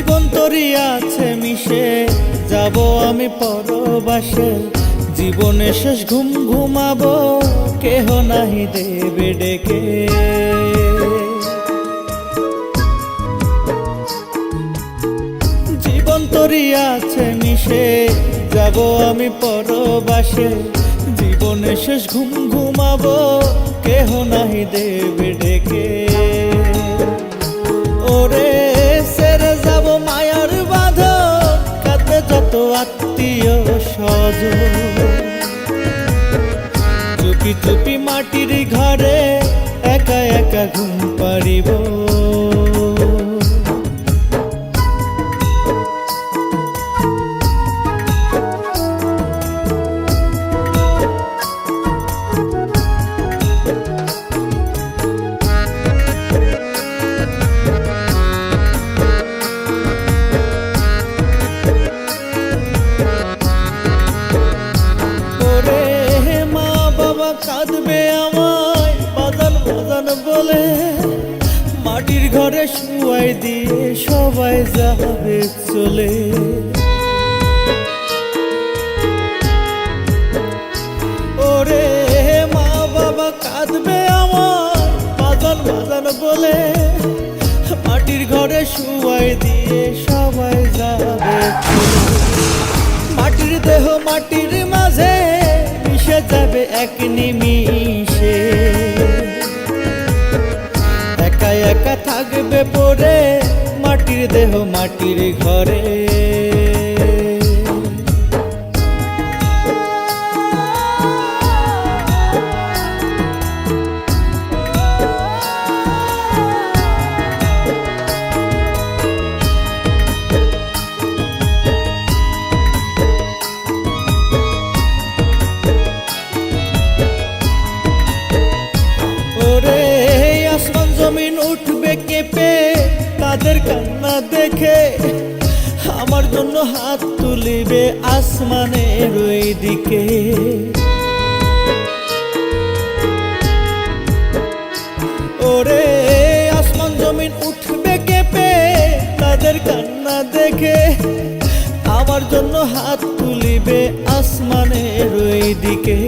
জীবন তরি আছে মিশে, যাব আমি পরবাসে। জীবনে শেষ ঘুম ঘুমাব, কেহ নাহি দেবে ডেকে। জীবন তরি আছে মিশে, যাব আমি পরবাসে। জীবনে শেষ ঘুম ঘুমাব, কেহ নাহি দেবে ডেকে। ওরে চুপি চুপি মাটির বলে, মাটির ঘরে শুয়াই দিয়ে সবাই যাবে চলে। ওরে মা বাবা কাঁদবে আমায় বাজান বাজান বলে, মাটির ঘরে শুয়াই দিয়ে সবাই যাবে মাটির দেহ মাটির মাঝে মিশে যাবে এক নিমিষে। পরে মাটির দেহ মাটির ঘরে। তাদের কান্না দেখে আমার জন্য হাত তুলিবে আসমানের ওই দিকে ওরে, আসমান জমিন উঠবে কেঁপে তাদের কান্না দেখে আমার জন্য হাত তুলিবে আসমানের ওই দিকে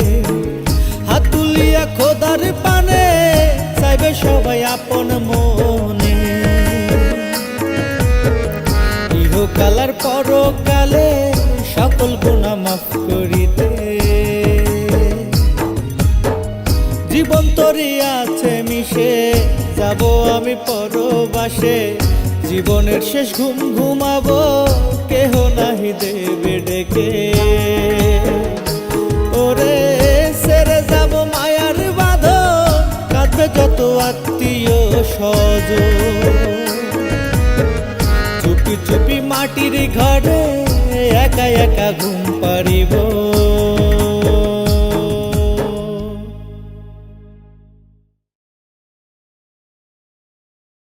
হাত তুলিয়া খোদার পানে চাইবে সবাই আপন মনে। ইহকালার পরকালে সকল গুণা মাফ করিতে। জীবন তরি আছে, মিশে যাব আমি পরবাসে। জীবনের শেষ ঘুম ঘুমাবো, কেহ নাহি দেবে ডেকে। ওরে, সেরে যাব মায়ার বাঁধ কাঁদবে যত আত্মীয় সজ ঘরে একা একা ঘুম পারিব